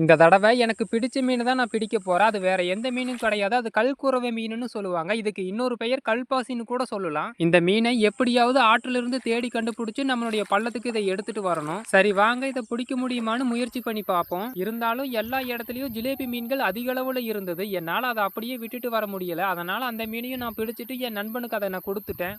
இந்த தடவை எனக்கு பிடிச்ச மீன் தான் நான் பிடிக்க போகிறேன் அது வேற எந்த மீனும் கிடையாது. அது கல்குறவை மீனுன்னு சொல்லுவாங்க. இதுக்கு இன்னொரு பெயர் கல்பாசின்னு கூட சொல்லலாம். இந்த மீனை எப்படியாவது ஆற்றிலிருந்து தேடி கண்டுபிடிச்சு நம்மளுடைய பள்ளத்துக்கு இதை எடுத்துட்டு வரணும். சரி வாங்க இதை பிடிக்க முடியுமான்னு முயற்சி பண்ணி பார்ப்போம். இருந்தாலும் எல்லா இடத்துலையும் ஜிலேபி மீன்கள் அதிக அளவில் இருந்தது. என்னால் அதை அப்படியே விட்டுட்டு வர முடியல. அதனால் அந்த மீனையும் நான் பிடிச்சிட்டு என் நண்பனுக்கு அதை நான் கொடுத்துட்டேன்.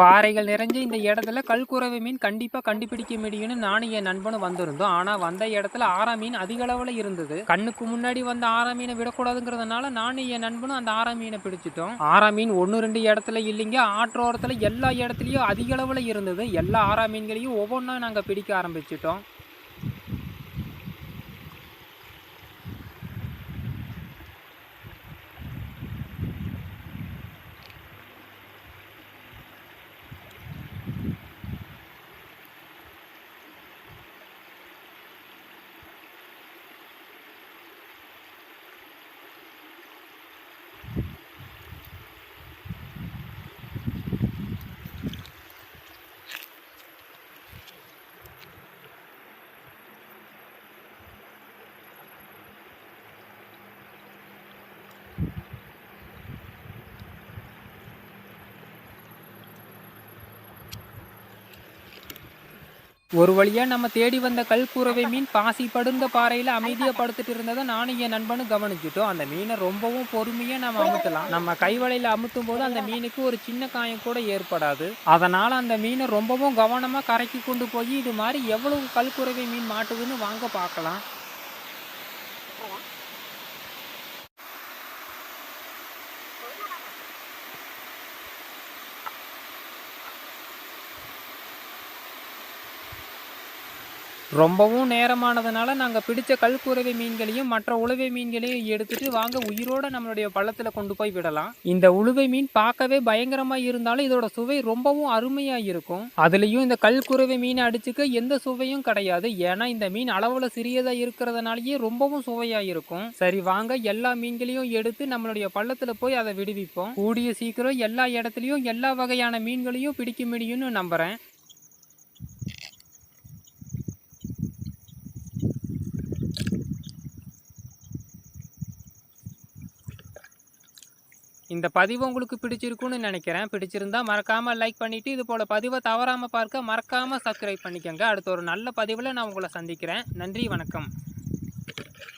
பாறைகள் நிறைஞ்ச இந்த இடத்துல கல்குறவை மீன் கண்டிப்பா கண்டுபிடிக்க முடியும்னு நானும் என் நண்பனும் வந்திருந்தோம். ஆனா வந்த இடத்துல ஆரா மீன் அதிக அளவுல இருந்தது. கண்ணுக்கு முன்னாடி வந்த ஆரா மீனை விடக்கூடாதுங்கிறதுனால நானும் என் நண்பனும் அந்த ஆரா மீனை பிடிச்சிட்டோம். ஆரா மீன் ஒன்று ரெண்டு இடத்துல இல்லைங்க. ஆற்றோரத்துல எல்லா இடத்துலயும் அதிக அளவுல இருந்தது. எல்லா ஆரா மீன்களையும் ஒவ்வொன்றா நாங்க பிடிக்க ஆரம்பிச்சிட்டோம். ஒரு வழியா நம்ம தேடி வந்த கல்குறவை மீன் பாசி படுந்த பாறையில அமைதியா படுத்துட்டு இருந்ததை நானும் என் நண்பனும் கவனிச்சிட்டோம். அந்த மீனை ரொம்பவும் பொறுமையா நம்ம அமுத்தலாம். நம்ம கைவலையில அமுத்தும் போது அந்த மீனுக்கு ஒரு சின்ன காயம் கூட ஏற்படாது. அதனால அந்த மீனை ரொம்பவும் கவனமா கரைக்கு கொண்டு போய் இது மாதிரி எவ்வளவு கல்குறவை மீன் மாட்டுதுன்னு வாங்க பார்க்கலாம். ரொம்பவும் நேரமானதுனால நாங்கள் பிடித்த கல்குறவை மீன்களையும் மற்ற உளவை மீன்களையும் எடுத்துட்டு வாங்க உயிரோட நம்மளுடைய பள்ளத்தில் கொண்டு போய் விடலாம். இந்த உழுவை மீன் பார்க்கவே பயங்கரமாக இருந்தாலும் இதோட சுவை ரொம்பவும் அருமையாக இருக்கும். அதுலேயும் இந்த கல்குறவை மீனை அடிச்சுக்க எந்த சுவையும் கிடையாது. ஏன்னா இந்த மீன் அளவில் சிறியதாக இருக்கிறதுனாலயே ரொம்பவும் சுவையாக இருக்கும். சரி வாங்க எல்லா மீன்களையும் எடுத்து நம்மளுடைய பள்ளத்தில் போய் அதை விடுவிப்போம். கூடிய சீக்கிரம் எல்லா இடத்துலையும் எல்லா வகையான மீன்களையும் பிடிக்க முடியும்னு நம்புகிறேன் இந்த பதிவு உங்களுக்கு பிடிச்சிருக்குன்னு நினைக்கிறேன். பிடிச்சிருந்தா மறக்காமல் லைக் பண்ணிவிட்டு இது போல பதிவை தவறாமல் பார்க்க மறக்காமல் சப்ஸ்கிரைப் பண்ணிக்கோங்க. அடுத்த ஒரு நல்ல பதிவில் நான் உங்களை சந்திக்கிறேன். நன்றி வணக்கம்.